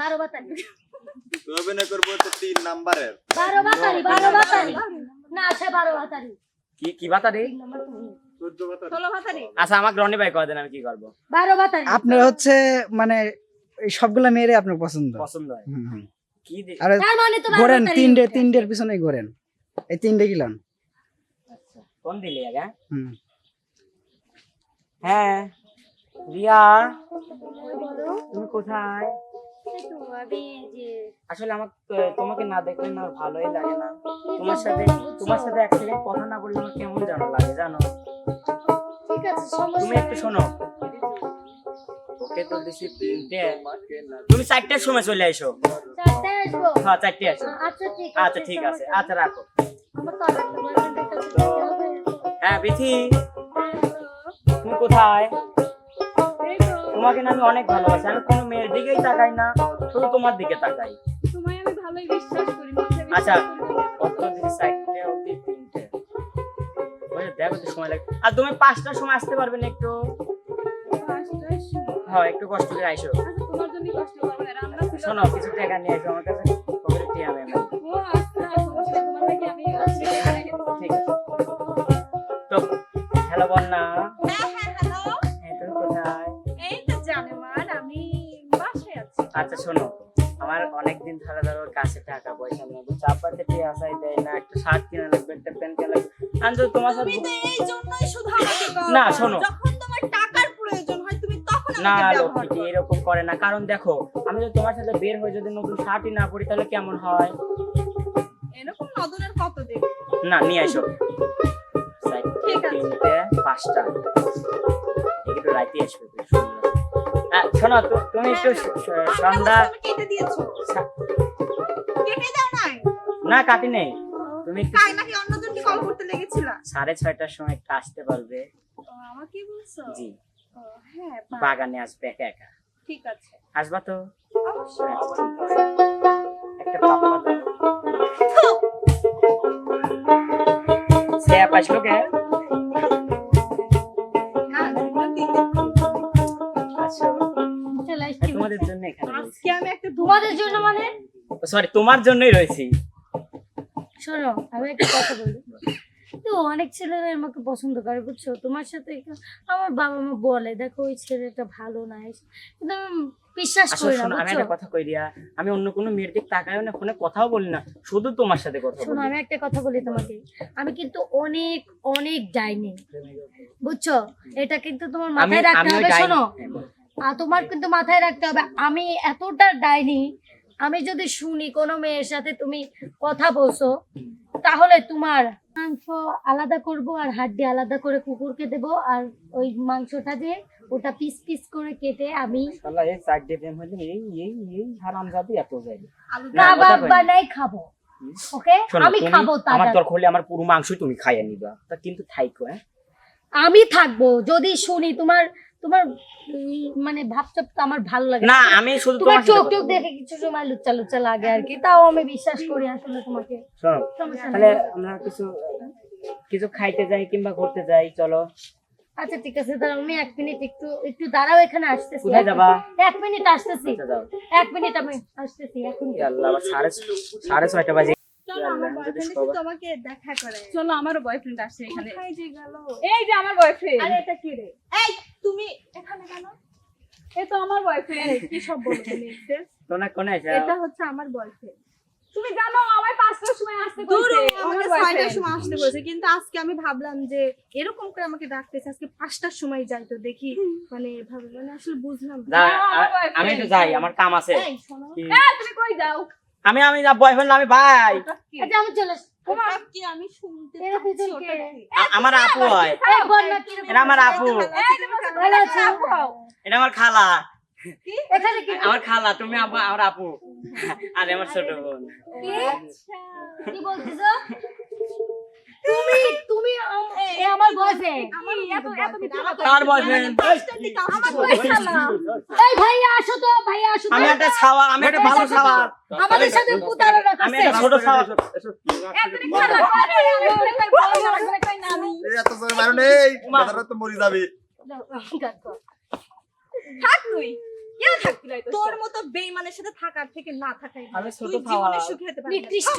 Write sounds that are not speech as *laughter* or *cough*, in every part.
বারো বাতারি। অভিনয় করব হচ্ছে তিন নাম্বারের বারো বাতারি। বারো বাতারি না সে বারো বাতারি। কি কি বাতা রে তিন নম্বর তুমি। চোদ্দ বাতারি। আচ্ছা আমাকে রনি ভাই কয় দেন আমি কি করব? বারো বাতারি। আপনার হচ্ছে মানে এই সবগুলা মেয়েরে আপনার পছন্দ? পছন্দ হয়। কি আরে মানে ঘোরেন তিনটে তিনটের পিছনে ঘোরেন। এই তিনটে গিলান কোন দিলি আগে হ্যাঁ? রিয়া। তুমি কোথায়? যে আসলে আমার তোমাকে না দেখলে না ভালোই লাগে না। তোমার সাথে তোমার সাথে এক সেকেন্ড কথা না বললে আমার কেমন জানো লাগে জানো? ঠিক আছে তুমি একটু শোনো। ওকে তো দিছি তিনটে তুমি চারটার সময় চলে এসো। চারটায় আসব? হ্যাঁ চারটে আসো। আচ্ছা ঠিক আছে আচ্ছা ঠিক আছে। আচ্ছা রাখো। হ্যাঁ বিথি। তুমি কোথায়? তোমাকে না আমি অনেক ভালোবাসি। আমি কোনো মেয়ের দিকেই তাকাই না শুধু তোমার দিকে তাকাই। তোমায় আমি ভালোই বিশ্বাস করি আচ্ছা। কত দিন চারটে অব্দি তিনটে। দেখো তো সময় লাগে। আর তুমি পাঁচটার সময় আসতে পারবে না একটু। হ্যাঁ একটু কষ্ট করে আইসো। আচ্ছা, তোমার জন্যই কষ্ট করব না, রান্না শোনো কিছু টাকা নিয়ে এসো আমার কাছে পকেটে টিয়া আমি ও, আচ্ছা, তোমার নাকি আমি। ঠিক তো হ্যালো বন্যা আচ্ছা শোনো। আমার অনেকদিন ধরে ধরো কাছে টাকা পয়সা নেই। চাপাতে টিয়া আসাই দেয় না একটা শার্ট কিনা লাগবে একটা প্যান্ট কিনা লাগবে আমি তো তোমার সাথে না, শোনো। যখন তোমার টাকার প্রয়োজন হয় তুমি তখন না আমাকে ব্যবহার লক্ষ্মী এরকম করে না। কারণ দেখো আমি যদি তোমার সাথে বের হয়ে যদি নতুন শার্টই না পরি তাহলে কেমন হয়? এরকম নদনের কত দেখবে না নিয়ে আসো। ঠিক আছে। পাঁচটা। একটু রাইতে আসবে সুন্দর। শোনো তুমি একটু সন্ধ্যা না কাটি নেই। তুমি তাই নাকি অন্যজনকে কল করতে লেগেছিলা? সাড়ে ছয়টার সময় একটু আসতে পারবে আমাকে বলছো? জি। হ্যাঁ বাগানে আসবে একা একা। ঠিক আছে। আসবা তো? অবশ্যই। আচ্ছা। একটা পাপ্পা দাও। সে আপ আসলো কে? আজকে আমি একটা তোমাদের জন্য মানে? সরি তোমার জন্যই রয়েছি। শোনো আমি একটা কথা বলি। তো অনেক ছেলেরা আমাকে পছন্দ করে বুঝছ? তোমার সাথে আমার বাবা মা বলে দেখো ওই ছেলেটা ভালো না কিন্তু আমি বিশ্বাস করি না আমি একটা কথা কই দিয়া আমি অন্য কোনো মেয়ের দিকে তাকাইও না ফোনে কথাও বলি না শুধু তোমার সাথে কথা শোনো আমি একটা কথা বলি তোমাকে। আমি কিন্তু অনেক অনেক ডাইনি বুঝছ? এটা কিন্তু তোমার মাথায় রাখতে হবে শোনো। তোমার কিন্তু মাথায় রাখতে হবে আমি এতটা ডাইনি আমি যদি শুনি কোনো মেয়ের সাথে তুমি কথা বলছো তাহলে তোমার মাংস আলাদা করব আর হাড্ডি আলাদা করে কুকুরকে দেব আর ওই মাংসটা দিয়ে ওটা পিস পিস করে কেটে আমি শালা এই সাইড দিয়ে প্রেম হইলে এই এই এই হারামজাদি এত যায় না, কাবাব। বানাই খাব ওকে? আমি খাব আমার তাজা তোর খুলে আমার পুরো মাংসই তুমি খাইয়ে নিবা। তা কিন্তু থাইকো হ্যাঁ? আমি থাকব যদি শুনি তোমার তোমার মানে ভাবচাপ তো আমার ভালো লাগে না আমি শুধু তোমার চোখ টোক দেখে কিছু সময় লুচ্চা লুচ্চা লাগে আর কি তাও আমি বিশ্বাস করি আসলে তোমাকে। সমস্যা তাহলে আমরা কিছু কিছু খাইতে যাই কিংবা ঘুরতে যাই চলো। আচ্ছা ঠিক আছে দাঁড়াও আমি এক মিনিট একটু একটু দাঁড়াও এখানে আসতেছি কোথায় যাবা? এক মিনিট আসতেছি। আচ্ছা এক মিনিট আমি আসতেছি এখন আল্লাহ আবার সাড়ে সাড়ে ছয়টা বাজে। চলো আমার বয়ফ্রেন্ড তোমাকে দেখা করে। চলো আমারও বয়ফ্রেন্ড আসছে এখানে। কোথায় যে গেল? এই যে আমার বয়ফ্রেন্ড আরে এটা কি রে? এই তুমি এখানে কেন? এ তো আমার বয়ফ্রেন্ড কি সব বলো তুমি? sis? কোনে কোনে এটা হচ্ছে আমার বয়ফ্রেন্ড তুমি জানো আমায় পাঁচটার সময় আসতে দূর কইছে আমাকে ছয়টার সময় আসতে বলেছে কিন্তু আজকে আমি ভাবলাম যে এরকম করে আমাকে ডাকতেছে আজকে পাঁচটার সময় যাই তো দেখি। মানে ভাবে মানে আসলে বুঝলাম না। যা, আমার আ- boyfriend। আমি একটু যাই আমার কাম আছে। এই শোনো। কি? এই, তুমি কই যাও? আমি আমি যা বয়ফ্রেন্ড আমি ভাই। আচ্ছা আমি চলে আমার আপু হয়। এটা আমার আপু। এটা আমার খালা। আমার খালা তুমি আমার আপু। আর আমার ছোট বোন। আচ্ছা। কি বলছিস তুমি তুমি এ আমার বয়ফ্রেন্ড আমার এত এত মিথ্যা কথা কার boyfriend? আমাদের পাঁচটার এই ভাইয়া আসো তো ভাইয়া আসো আমি একটা ছাওয়া আমি একটা ভালো ছাওয়া আমাদের সাথে প্রতারণা আমি একটা ছোট ছাওয়া এত জোরে মারো নেই কথাটা তো মরে যাবে থাক তুই কেউ তোর মতো বেইমানের সাথে থাকার থেকে না থাকাই আমি ছোট খাওয়া জীবনে সুখী হতে পারবি নিকৃষ্ট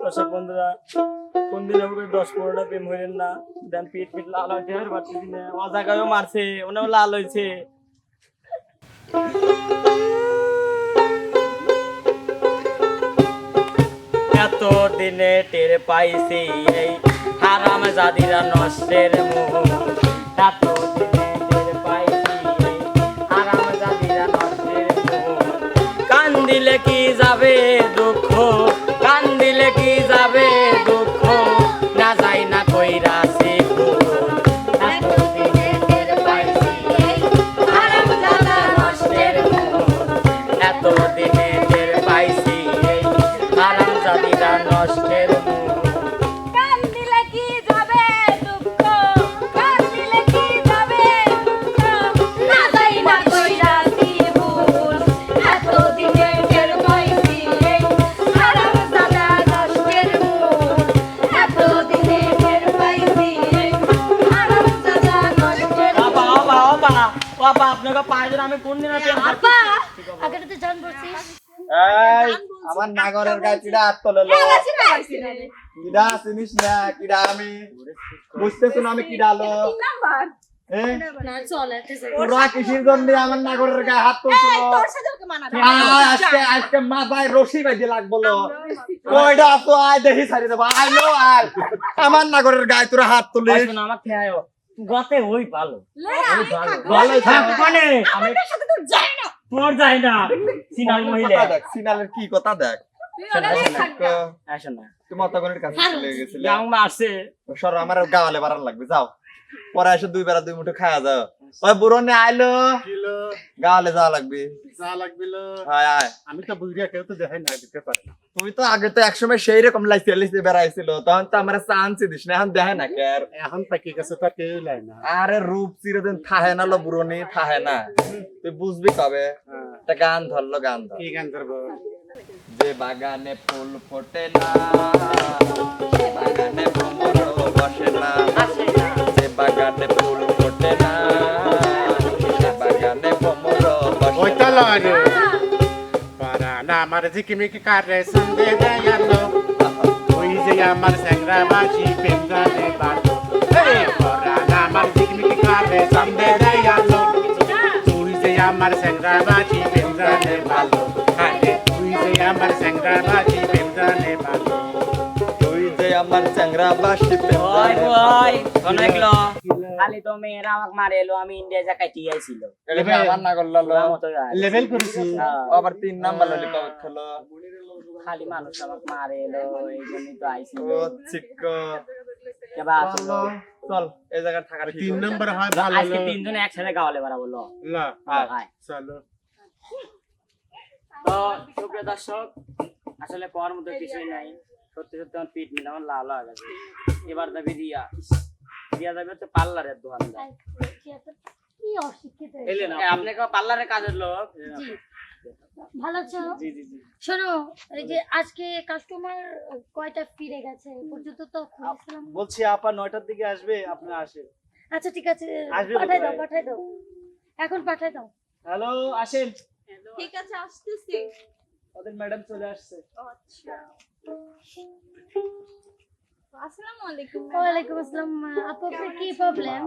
দর্শক বন্ধুরা কোন দিন আমাকে দশ পনেরোটা প্রেম হইলেন না? দেন পিট পিট লাল হয়েছে আর পারতেছি না অজাগায়ও মারছে ওনাও লাল হয়েছে এত দিনে টের পাইছি এই হারাম জাদিরা নষ্টের মুখ এত নাগরের গায়ে কিডা হাত তোলে কিডা চিনিস না কিডা আমি? বুঝতেছ না আমি কিডা লো। তোরা কিসির জন্য আমার নাগরের গায়ে হাত তুলছিল? আয়, আজকে আজকে মাথায় রশি বাইতে লাগবো কয়টা তো আয় দেখি ছাড়ি দেবো। আয় লো আয়। আমার নাগরের গায়ে তোরা হাত তুলিস। আমার খেয়ায় গতে ওই ভালো। ওই ভালো। ভালো। আমি তোর যায় না। তোর যাই না। সিনাল মহিলা। দেখ সিনালের কি কথা দেখ? আসুন না কাছে চলে গেছিলে। গাং সর আমার গাওয়ালে বাড়ান লাগবে যাও। পরে এসে দুই বেলা দুই মুঠো খাওয়া যাও। ওই বুড়ো নে আইলো লাগবে। যা লাগবিল আয় আয়। আমি তো বুঝিয়া কেউ তো দেখাই না দিতে পারে তুমি তো আগে তো একসময় সেই রকম লাইসে লাইসে বেড়াইছিল তখন তো আমার চান্স দিস না এখন দেখে না কে আর। এখন পাকি গেছে তার কেউ লাই না। আরে রূপ চিরদিন থাহে না লো বুড়নি থাহে না। তুই বুঝবি কবে? হ্যাঁ, একটা গান ধরলো গান ধর। কি গান ধরবো? যে বাগানে ফুল ফোটে না সে বাগানে ভ্রমর বসে না যে বাগানে ফুল ফোটে না সে বাগানে ভ্রমর বসে না। লাগে পারা না আমার ঝিকিমিকি কারে সন্ধে দেয়ালো ওই যে আমার স্যাংরা পেন্দালে বালো পারা আমার ঝিকিমিকি কারে সন্ধে দেয়ালো তুই যে আমার স্যাংরা বাজি পেন্দালে ভালো তুই আমার স্যাংরা বাজি পেন্দালে তুই যে আমার চ্যাংরা ওই ওই শোনো এগুলো খালি তো মেয়েরা আমাকে মারে আমি ইন্ডিয়া যা কাটি আইছিল। আমার না করল লেভেল করেছি। হ্যাঁ। আবার তিন নাম্বার ললি কবে খেলো? খালি মানুষ আমাকে মারে এই জন্যই তো আইছিল। চিক্ক। কেবা চলো চল। এই জায়গায় থাকার তিন? নম্বর হয় ভালো। আজকে তিনজনে একসাথে গাওয়ালে বাড়া বলল লা চলো। তো সুপ্রিয় দর্শক আসলে কর মতো কিছুই নাই। সত্যি সত্যি আমার পিট মিলে আমার লাল হয়ে গেছে এবার যাবি রিয়া। রিয়া যাবে হচ্ছে পার্লারের দোকানদার। পার্লারের কাজের লোক? ভালো আছো? শোনো এই যে আজকে কাস্টমার কয়টা ফিরে গেছে পর্যন্ত তো বলছি আপা নয়টার দিকে আসবে আপনি আসেন। আচ্ছা ঠিক আছে। পাঠাই দাও। পাঠাই দাও। এখন পাঠাই দাও। হ্যালো আসেন। ঠিক আছে আসতেছি। ওদের ম্যাডাম চলে আসছে। আচ্ছা। আসসালামু আলাইকুম ওয়ালাইকুম আসসালাম আপু আপনার কি প্রবলেম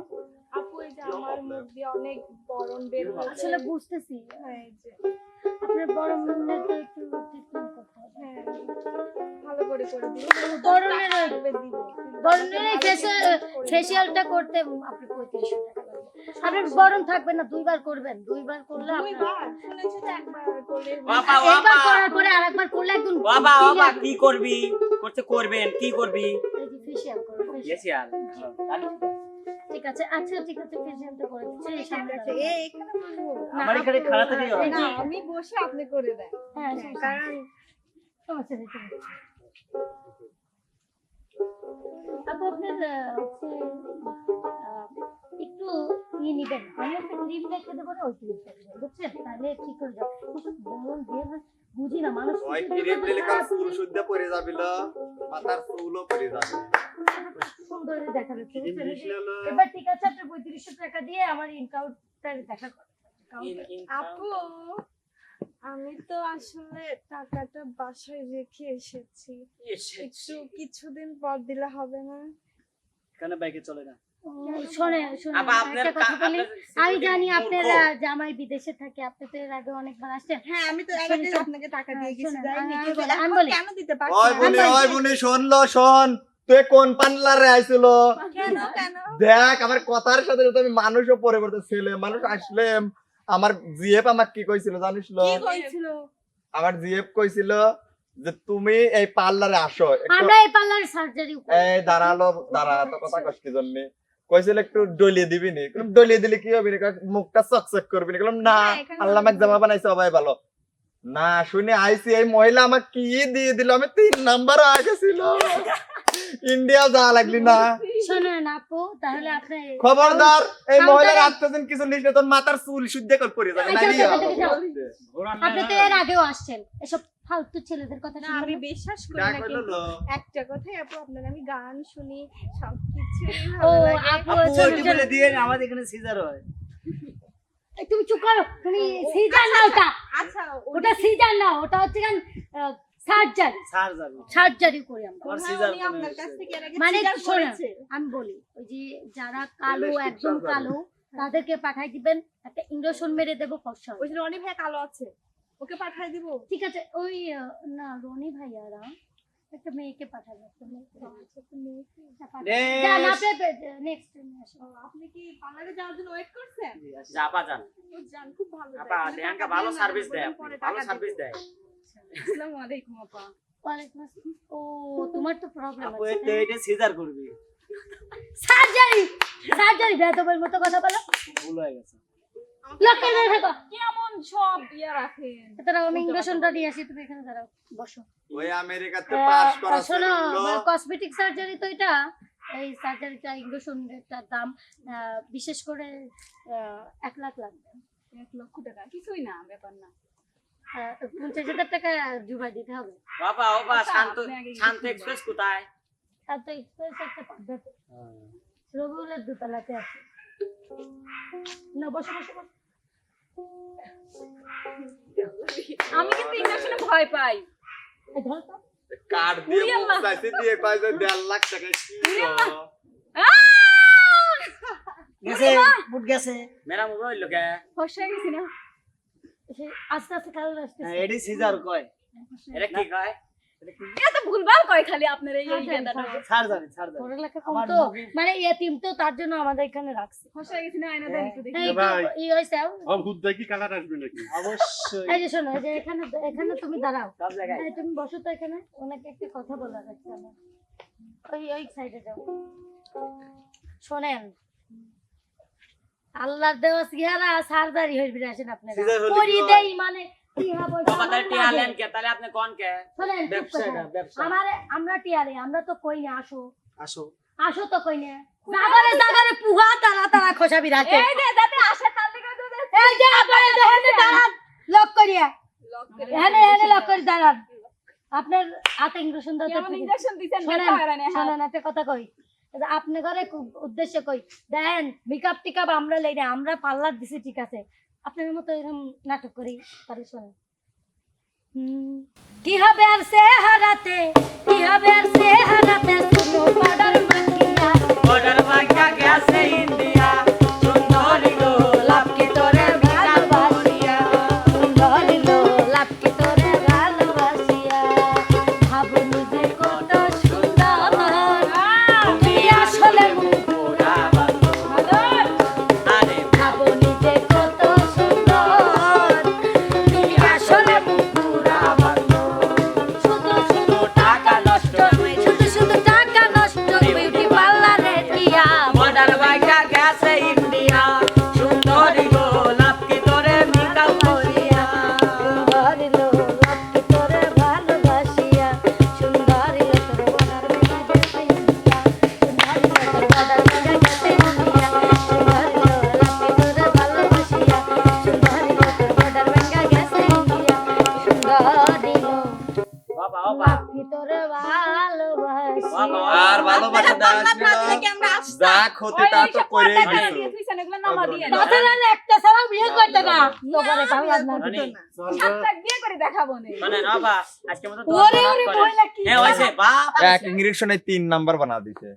আপু এই যে আমার মুখ দিয়ে অনেক বরণ বের হচ্ছে আসলে বুঝতেছি। হ্যাঁ যে। আপনার মনের তো একটু ট্রিটমেন্ট করতে হবে। হ্যাঁ ভালো করে করে দিন। বরণের বরণের ফেসিয়ালটা করতে আপনি পঁয়ত্রিশশো টাকা লাগবে আপনার বরণ থাকবে না দুইবার করবেন দুইবার করলে দুইবার? শুনেছি তো একবার করলে। বাবা বাবা। করার পরে আরেকবার করলে একদম বাবা বাবা কি করবি? করতে করবেন কি করবি? ফেসিয়াল করবেন গেছি ঠিক আছে। আচ্ছা ঠিক আছে ফেসিয়ালটা করে দিচ্ছি এই সামনে আছে। এই এখানে বসবো। আমার এখানে খাড়া থেকেই হয়। এই যে- না আমি বসে আপনি করে দেন। হ্যাঁ কারণ সমস্যা নেই, আপু আপনার হচ্ছে একটু ই নিবেন। আমি একটা ক্রিম লিখে দেবো না ওই দিবেন বুঝছেন? তাহলে ঠিক হয়ে যাবে। বরং বের হয়, বুঝি না মানুষ ওই ক্রিম দিলে চুল শুদ্ধ পড়ে যাবিল মাথার চুলও পড়ে যাবে। সুন্দর দেখাবে বুঝছেন? এবার ঠিক আছে আপনি পঁয়ত্রিশশো টাকা দিয়ে আমার ইনকাউন্টার দেখা করেন। আপু আমি তো আসলে টাকাটা বাসায় রেখে এসেছি। একটু কিছুদিন পর দিলে হবে না। কেন বাইকে চলে না? আমি জানি মূর্খ। আপনার আহ, জামাই বিদেশে থাকে আপনি তো এর আগে অনেকবার আসছেন হ্যাঁ আমি তো এর শোনেন, আগে শোনেন। আপনাকে টাকা দিয়ে গেছি আমি বলি, আমি এখন বলি। কেন দিতে পারছি ওই না? ওই বুনি শুনলো শোন তুই কোন পান্লারে আইছিল কেন কেন দেখ আমার কথার সাথে আমি মানুষও পরিবর্তন ছেলে মানুষ আসলে আমার জিএফ আমাকে কি কইছিল জানিস লো? কি কইছিল আমার জিএফ কইছিল যে তুমি এই পার্লারে আসো একটু আমরা এই পার্লার সার্জারি এই দাঁড়াল দাঁড়া তো কথা কস কি জন্য কইছিল একটু ডলিয়ে দিবি নি? ডলিয়ে দিলে কি হবে মুখটা চকচক করবি না। না হ্যাঁ, এখানে আল্লাহ আমাকে জামা বানাইছে সবাই ভালো। না শুনে আইসি এই মহিলা আমাকে কি দিয়ে দিল? আমি তিন নাম্বার আগে ছিল *laughs* ইন্ডিয়া যা লাগলি না। *laughs* শোনেন আপু তাহলে আপনি খবরদার এই মহিলার আত্মদিন কিছু না তোর মাথার চুল শুদ্ধ কর পড়ে যাবে হবে। যাও, যাও। আপনি তো এর আগেও আসছেন এসব ফালতু ছেলেদের কথা না আমি বিশ্বাস করি না কিন্তু একটা কথাই আপু আপনার আমি গান শুনি সবকিছু ও আপু বলে দিয়ে আমাদের এখানে সিজার হয়। তুমি চুপ করো তুমি সিজার না ওটা। আচ্ছা ওটা সিজার না ওটা হচ্ছে গান সার্জারি। সার সার্জারি করি আমরা। উনি মনে আপনার হচ্ছে। কাছ থেকে এর আগে scissor শোনেন করেছে। আমি বলি ওই যে যারা কালো একদম কালো তাদেরকে পাঠাই দিবেন একটা ইঞ্জেকশন মেরে দেবো ফসা ওই রনি ভাই কালো আছে ওকে পাঠিয়ে দিব? ঠিক আছে ওই না রনি ভাইয়ারা একটা মেয়েকে পাঠাবে। আচ্ছা। হ্যাঁ, আপনি নেক্সট ও, আপনি কি পার্লারে যাওয়ার জন্য ওয়েট করছেন? চাপা যান। খুব ভালো ভালো সার্ভিস দেয় ভালো সার্ভিস দেয়। আসসালামু আলাইকুম আপা। ওয়ালাইকুম আসসালাম। ও তোমার তো প্রবলেম আছে। এতে এটা সিজার করবি। সার্জারি সার্জারি মতো কথা বলো। ভুল হয়ে গেছে। করে থাকো। কেমন সব ইয়া রাখেন? দাঁড়াও আমি ইঞ্জেকশনটা দিয়ে আসি তুমি এখানে দাঁড়াও বসো। ওই আমেরিকাতে পাস করা আহ, শোনো কসমেটিক সার্জারি তো এটা। এই সার্জারিটা ইঞ্জেকশনটার দাম আহ, বিশেষ করে এক লাখ লাগবে। এক লক্ষ টাকা কিছুই না ব্যাপার না। পঞ্চাশ হাজার টাকা জুবাই দিতে হবে। বাবা বাবা শান্ত শান্ত এক্সপ্রেস কোথায়? আর এক্সপ্রেস একটা পদ্ধতি রবিউলের দুতলাতে আছে। না বসো বসো বসো। আমি কিন্তু ইঞ্জেকশনে ভয় পাই। এই তো। কার্ড দিয়ে মুখ দিয়ে কয় যে দেড় লাখ টাকা কি গেছে বুট গেছে। মেরা মোবাইল লোকে ফসা গেছি না। আস্তে আস্তে কয়। আপনার মানে এখানে হ্যাঁ, অবশ্যই। শোনো এই যে এখানে এখানে তুমি দাঁড়াও। হ্যাঁ, তুমি বসো তো এখানে। কথা ওই ওই সাইডে যাও। শোনেন আল্লাহর দেওয়া সিহারা সার্জারি হইবে আসেন আপনারা। করি দেই মানে আমার টিয়ারে আমরা তো কই না আসো। আসো। আসো তো কই না। জাগারে জাগারে পুহা তারা তারা খোসাবি রাখে। এই দে যাতে আসে তার লিগে এই যে আপনারা দেখেন দাঁড়ান লক করিয়া। এখানে এখানে লক করে দাঁড়ান। আপনার হাতে দাও দিছেন? ব্যথা হয়। কথা কই। আপনি ঘরে উদ্দেশ্যে কই দেন মেকআপ টিকআপ আমরা লই না আমরা পার্লার দিছি ঠিক আছে। আপনার মতো এরকম নাটক করি শোনেন। হুম, কি হবে আর সে হারাতে? কি হবে আর সে হারাতে? শুনো বর্ডার মাখিয়া বর্ডার ভাগ্যা গেছে ইন্ডিয়া ভালোবাসা দেওয়া ছিল যা ক্ষতি তা তো করেই দিছো। তাতে নাহলে একটা ছাড়াও বিয়ে করতে না। তোমারে কাল্লা না বিয়ে করে দেখাবো না। মানে না বা আজকে মতো ওরে ওরে মহিলা কি হ্যাঁ হয়েছে বাপ এক ইংরেকশনে তিন নাম্বার বানা দিছে।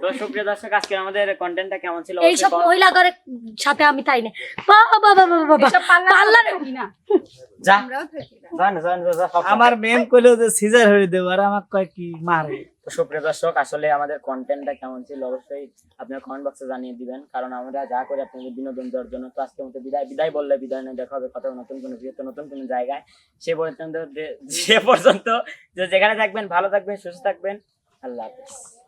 তো সুপ্রিয় দর্শক আজকে আমাদের কন্টেন্টটা কেমন ছিল? এইসব অবশ্যই মহিলা করে সাথে আমি তাই না বাবা বাবা বাবা বাবা পার্লার যা। জান জান যা আমার মেম কইলো যে সিজার হয়ে দেবো আর আমার কয় কি মারে। তো সুপ্রিয় দর্শক আসলে আমাদের কন্টেন্টটা কেমন ছিল অবশ্যই আপনারা কমেন্ট বক্সে জানিয়ে দিবেন কারণ আমরা যা করি আপনাদের বিনোদন দেওয়ার জন্য। তো আজকের মতো বিদায় বিদায় বললে বিদায় নয় দেখা হবে কত নতুন কোনো ভিডিওতে নতুন কোনো জায়গায়। সে পর্যন্ত যে পর্যন্ত যে যেখানে থাকবেন ভালো থাকবেন সুস্থ থাকবেন। আল্লাহ হাফেজ।